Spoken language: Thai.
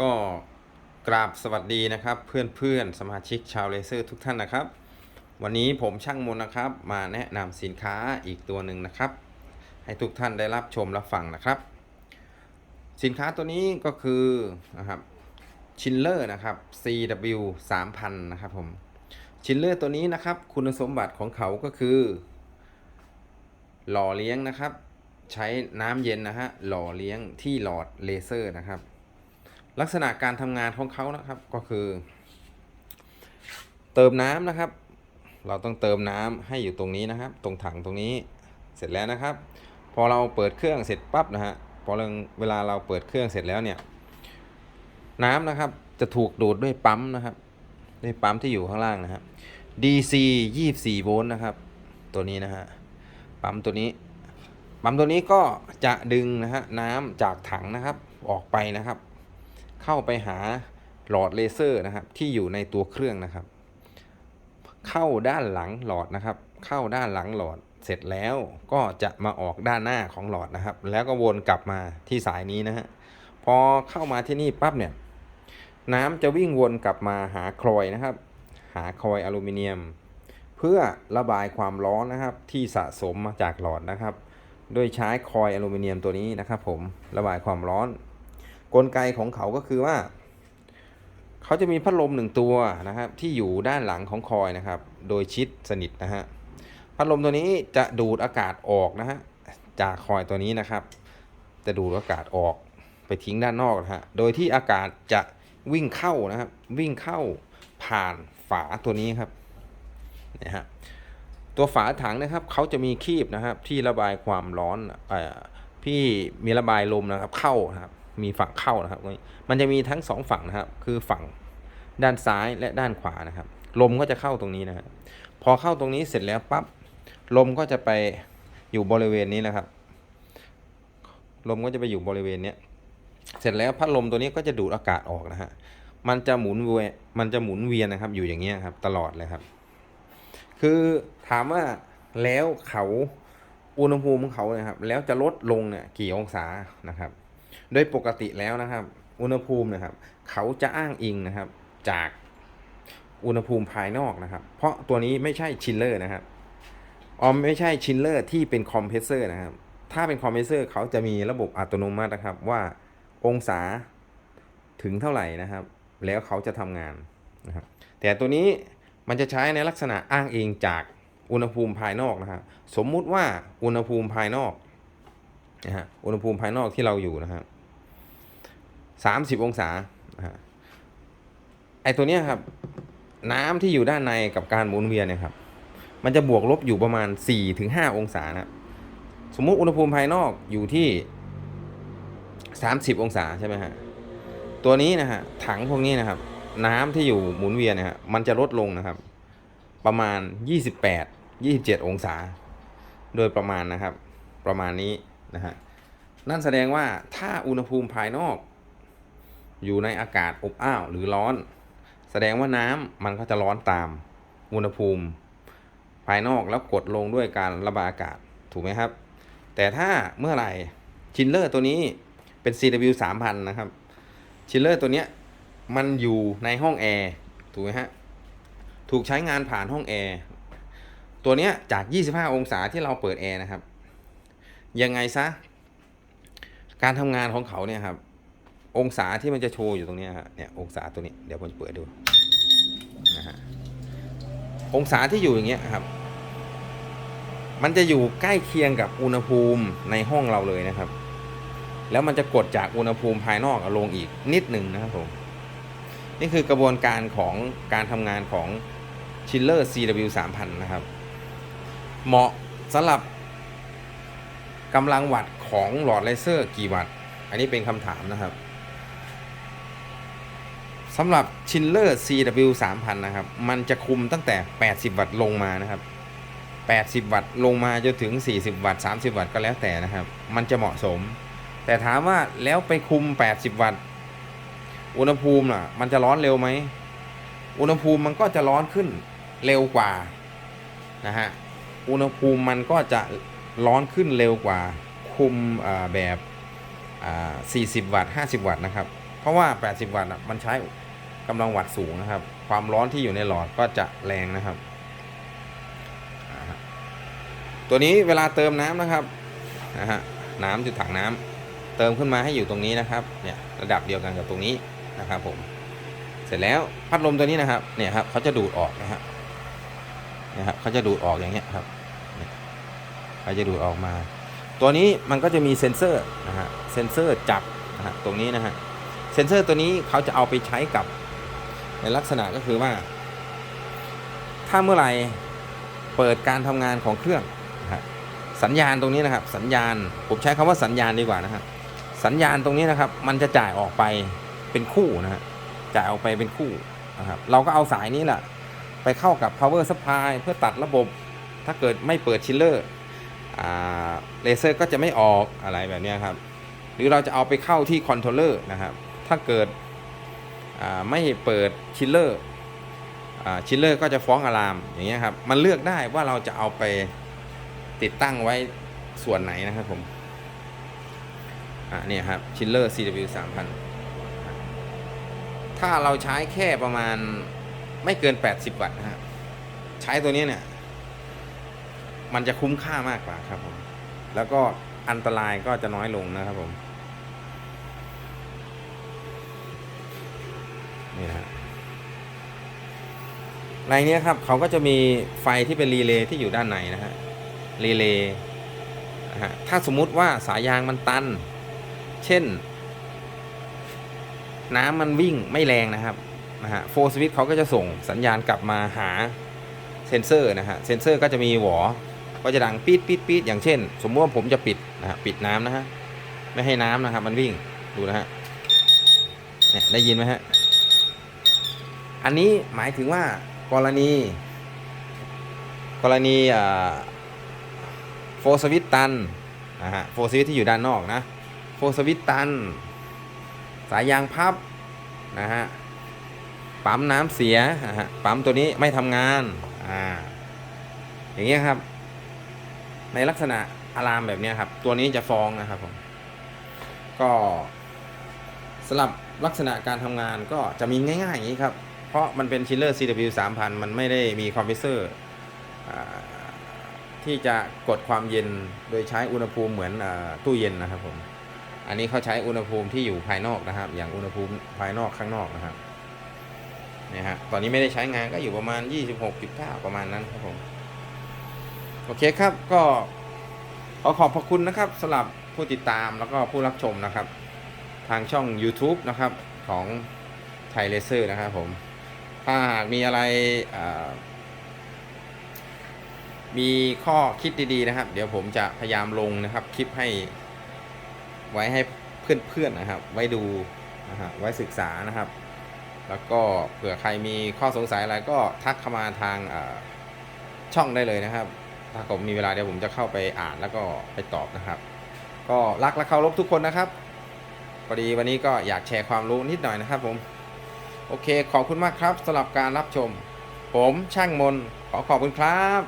ก็กราบสวัสดีนะครับ เพื่อนๆสมาชิกชาวเลเซอร์ทุกท่านนะครับ วันนี้ผมช่างมนนะครับ มาแนะนำสินค้าอีกตัวหนึ่งนะครับ ให้ทุกท่านได้รับชมรับฟังนะครับ สินค้าตัวนี้ก็คือนะครับชินเลอร์นะครับ CW 3000นะครับผมชินเลอร์ตัวนี้นะครับ คุณสมบัติของเขาก็คือ หล่อเลี้ยงนะครับ ใช้น้ำเย็นนะฮะหล่อเลี้ยงที่หลอดเลเซอร์นะครับ ลักษณะการทำงานของเขานะครับก็คือ เติมน้ำนะครับ เราต้องเติมน้ำให้อยู่ตรงนี้นะครับ ตรงถังตรงนี้เสร็จแล้วนะครับ พอเราเปิดเครื่องเสร็จปั๊บนะฮะพอเราเวลาเราเปิดเครื่องเสร็จแล้วเนี่ยน้ำนะครับจะถูกดูดด้วยปั๊มนะครับด้วยปั๊มที่อยู่ข้างล่างนะฮะ DC 24 โวลต์นะครับ ตัวนี้นะฮะปั๊มตัวนี้ปั๊มตัวนี้ก็จะดึงนะฮะน้ำจากถังนะครับออกไปนะครับ เข้าไปหาหลอดเลเซอร์นะครับที่อยู่ในตัวเครื่องนะครับ เข้าด้านหลังหลอดนะครับ เข้าด้านหลังหลอดเสร็จแล้วก็จะมาออกด้านหน้าของหลอดนะครับ แล้วก็วนกลับมาที่สายนี้นะฮะพอเข้ามาที่นี่ปั๊บเนี่ยน้ำจะวิ่งวนกลับมาหาคลอยนะครับ หาคลอยอลูมิเนียม เพื่อระบายความร้อนนะครับ ที่สะสมมาจากหลอดนะครับ โดยใช้คอยอลูมิเนียมตัวนี้นะครับ ผมระบายความร้อน กลไกของเขาก็คือว่า เขาจะมีพัดลมหนึ่งตัวนะครับที่อยู่ด้านหลังของคอยนะครับ โดยชิดสนิทนะฮะพัดลมตัวนี้จะดูดอากาศออกนะฮะจากคอยตัวนี้นะครับ จะดูดอากาศออกไปทิ้งด้านนอกนะฮะโดยที่อากาศจะวิ่งเข้านะครับวิ่งเข้าผ่านฝาตัวนี้ครับนะฮะตัวฝาถังนะครับเขาจะมีคีบนะครับที่ระบายความร้อนอ่อพี่มีระบายลมนะครับเข้านะครับ มีฝั่งเข้านะครับ มันจะมีทั้งสองฝั่งนะครับ คือฝั่งด้านซ้ายและด้านขวานะครับ ลมก็จะเข้าตรงนี้นะครับพอเข้าตรงนี้เสร็จแล้วปั๊บลมก็จะไปอยู่บริเวณนี้นะครับ ลมก็จะไปอยู่บริเวณเนี้ยเสร็จแล้วพัดลมตัวนี้ก็จะดูดอากาศออกนะฮะมันจะหมุนเวมันจะหมุนเวียนนะครับ อยู่อย่างเงี้ยครับ ตลอดเลยครับ คือถามว่าแล้วเขาอุณหภูมิของเขาเนี่ยครับ แล้วจะลดลงเนี่ยกี่องศานะครับ โดยปกติแล้วนะครับ อุณหภูมินะครับ เขาจะอ้างอิงนะครับจากอุณหภูมิภายนอกนะครับ เพราะตัวนี้ไม่ใช่ชิลเลอร์นะครับออมไม่ใช่ชิลเลอร์ที่เป็นคอมเพรสเซอร์นะครับ ถ้าเป็นคอมเพรสเซอร์เขาจะมีระบบอัตโนมัตินะครับ ว่าองศาถึงเท่าไหร่นะครับ แล้วเขาจะทำงานนะครับ แต่ตัวนี้มันจะใช้ในลักษณะอ้างอิงจากอุณหภูมิภายนอกนะครับ สมมุติว่าอุณหภูมิภายนอก นะฮะอุณหภูมิภายนอกที่เราอยู่นะครับสามสิบองศาไอตัวเนี้ยครับ น้ำที่อยู่ด้านในกับการหมุนเวียนเนี่ยครับ มันจะบวกลบอยู่ประมาณ4ี่ถึงห้าองศานะสมมุติอุณหภูมิภายนอกอยู่ที่30องศาใช่ไหมฮะตัวนี้นะฮะถังพวกนี้นะครับ น้ำที่อยู่หมุนเวียนนะฮะมันจะลดลงนะครับ ประมาณ28 27องศา โดยประมาณนะครับ ประมาณนี้ นะฮะนั่นแสดงว่าถ้าอุณหภูมิภายนอก อยู่ในอากาศอบอ้าวหรือร้อน แสดงว่าน้ำมันก็จะร้อนตามอุณหภูมิ ภายนอกแล้วกดลงด้วยการระบายอากาศถูกไหมครับ แต่ถ้าเมื่อไหร่ชินเลอร์ตัวนี้เป็น CW 3000 นะครับชิลเลอร์ตัวเนี้ยมันอยู่ในห้องแอร์ถูกไหมฮะถูกใช้งานผ่านห้องแอร์ตัวเนี้ยจาก 25 องศาที่เราเปิดแอร์นะครับ ยังไงซะ การทำงานของเขาเนี่ยครับ องศาที่มันจะโชว์อยู่ตรงนี้ฮะเนี่ยองศาตัวนี้เดี๋ยวผมจะเปิดดูนะฮะองศาที่อยู่อย่างเงี้ยครับ มันจะอยู่ใกล้เคียงกับอุณหภูมิในห้องเราเลยนะครับ แล้วมันจะกดจากอุณหภูมิภายนอกลงอีกนิดหนึ่งนะครับผมนี่คือกระบวนการของการทำงานของ Chiller CW 3000 นะครับ เหมาะสำหรับ กำลังวัตต์ของหลอดเลเซอร์กี่วัตต์ อันนี้เป็นคำถามนะครับสำหรับ Chiller CW 3000นะครับ มันจะคุมตั้งแต่ 80 วัตต์ลงมานะครับ 80 วัตต์ลงมาจนถึง 40 วัตต์ 30 วัตต์ก็แล้วแต่นะครับ มันจะเหมาะสม แต่ถามว่าแล้วไปคุม 80 วัตต์ อุณหภูมิล่ะ มันจะร้อนเร็วไหม อุณหภูมิมันก็จะร้อนขึ้นเร็วกว่านะฮะ อุณหภูมิมันก็จะ ร้อนขึ้นเร็วกว่าคุมแบบ 40 วัตต์ 50 วัตต์นะครับ เพราะว่า 80 วัตต์มันใช้กำลังวัตต์สูงนะครับ ความร้อนที่อยู่ในหลอดก็จะแรงนะครับ ตัวนี้เวลาเติมน้ำนะครับนะฮะน้ำจุดถังน้ำเติมขึ้นมาให้อยู่ตรงนี้นะครับเนี่ยระดับเดียวกันกับตรงนี้นะครับผมเสร็จแล้วพัดลมตัวนี้นะครับเนี่ยครับเขาจะดูดออกนะฮะนะครับเขาจะดูดออกอย่างเงี้ยครับาจะดูดออกมา ตัวนี้มันก็จะมีเซ็นเซอร์นะฮะเซ็นเซอร์จับนะฮะตรงนี้นะฮะเซ็นเซอร์ตัวนี้เขาจะเอาไปใช้กับในลักษณะก็คือว่า ถ้าเมื่อไหร่เปิดการทำงานของเครื่องนะฮะสัญญาณตรงนี้นะครับ สัญญาณผมใช้คำว่าสัญญาณดีกว่านะฮะสัญญาณตรงนี้นะครับ มันจะจ่ายออกไปเป็นคู่นะฮะจ่ายออกไปเป็นคู่นะครับเราก็เอาสายนี้แหละไปเข้ากับ power supply เพื่อตัดระบบ ถ้าเกิดไม่เปิดชิลเลอร์ เลเซอร์ก็จะไม่ออกอะไรแบบนี้ครับ หรือเราจะเอาไปเข้าที่คอนโทรลเลอร์นะครับ ถ้าเกิดไม่เปิดชิลเลอร์ชิลเลอร์ก็จะฟ้องอะลามอย่างเงี้ยครับ มันเลือกได้ว่าเราจะเอาไปติดตั้งไว้ส่วนไหนนะครับผม อ่าเนี่ยครับชิลเลอร์ CW 3000 ถ้าเราใช้แค่ประมาณไม่เกิน 80 วัตต์นะครับ ใช้ตัวนี้เนี่ย มันจะคุ้มค่ามากกว่าครับผม แล้วก็อันตรายก็จะน้อยลงนะครับผม นี่นะฮะในนี้ครับเขาก็จะมีไฟที่เป็นรีเลย์ที่อยู่ด้านในนะฮะ รีเลย์นะฮะ ถ้าสมมุติว่าสายยางมันตัน เช่น น้ำมันวิ่งไม่แรงนะครับนะฮะโฟสวิตเขาก็จะส่งสัญญาณกลับมาหาเซนเซอร์นะฮะ เซนเซอร์ก็จะมีหวอ ก็จะดังปี๊ดปี๊ดปี๊ดอย่างเช่น สมมติว่าผมจะปิดนะฮะปิดน้ำนะฮะไม่ให้น้ำนะครับ มันวิ่งดูนะฮะเนี่ยได้ยินไหมฮะอันนี้หมายถึงว่ากรณี กรณีโฟสวิตตันนะฮะโฟสวิตที่อยู่ด้านนอกนะโฟสวิตตัน สายยางพับนะฮะปั๊มน้ำเสียนะฮะปั๊มตัวนี้ไม่ทำงานอ่าอย่างเงี้ยครับ ในลักษณะอะลามแบบนี้ครับ ตัวนี้จะฟ้องนะครับผมก็สำหรับลักษณะการทำงานก็จะมีง่ายๆอย่างนี้ครับ เพราะมันเป็นชิลเลอร์ CW 3000 มันไม่ได้มีคอมเพรสเซอร์ที่จะกดความเย็นโดยใช้อุณหภูมิเหมือนอตู้เย็นนะครับผม อันนี้เขาใช้อุณหภูมิที่อยู่ภายนอกนะครับ อย่างอุณหภูมิภายนอกข้างนอกนะครับเนี่ยฮะ ตอนนี้ไม่ได้ใช้งานก็อยู่ประมาณ 26.9 ประมาณนั้นครับผม โอเคครับก็ขอขอบพระคุณนะครับสำหรับผู้ติดตามแล้วก็ผู้รับชมนะครับ ทางช่อง YouTube นะครับของไทยเลเซอร์นะครับผม ถ้าหากมีอะไรมีข้อคิดดีๆนะครับ เดี๋ยวผมจะพยายามลงนะครับ คลิปให้ไว้ให้เพื่อนๆนะครับ ไว้ดูนะฮะไว้ศึกษานะครับ แล้วก็เผื่อใครมีข้อสงสัยอะไรก็ทักเข้ามาทางช่องได้เลยนะครับ ถ้าผมมีเวลาเดี๋ยวผมจะเข้าไปอ่านแล้วก็ไปตอบนะครับ ก็รักและเคารพทุกคนนะครับพอดีวันนี้ก็อยากแชร์ความรู้นิดหน่อยนะครับผม โอเคขอบคุณมากครับสำหรับการรับชม ผมช่างมนขอขอบคุณครับ